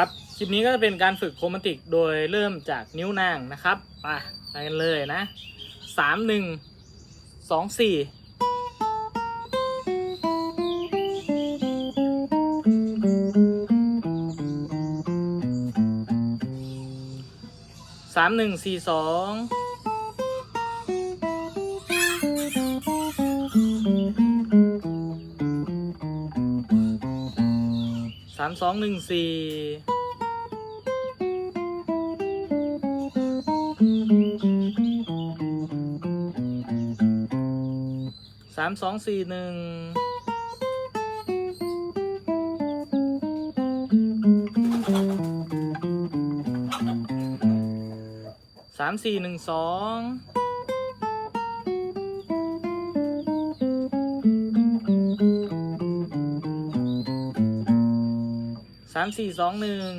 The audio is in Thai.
ครับคลิปนี้ก็จะเป็นการฝึกโครมาติกโดยเริ่มจากนิ้วนางนะครับไปไปกันเลยนะสามหนึ่งสองสี่สามหนึ่งสี่สอง สามสองหนึ่งสี่สามสองสี่หนึ่งสามสี่หนึ่งสอง สามสี่สองหนึ่ง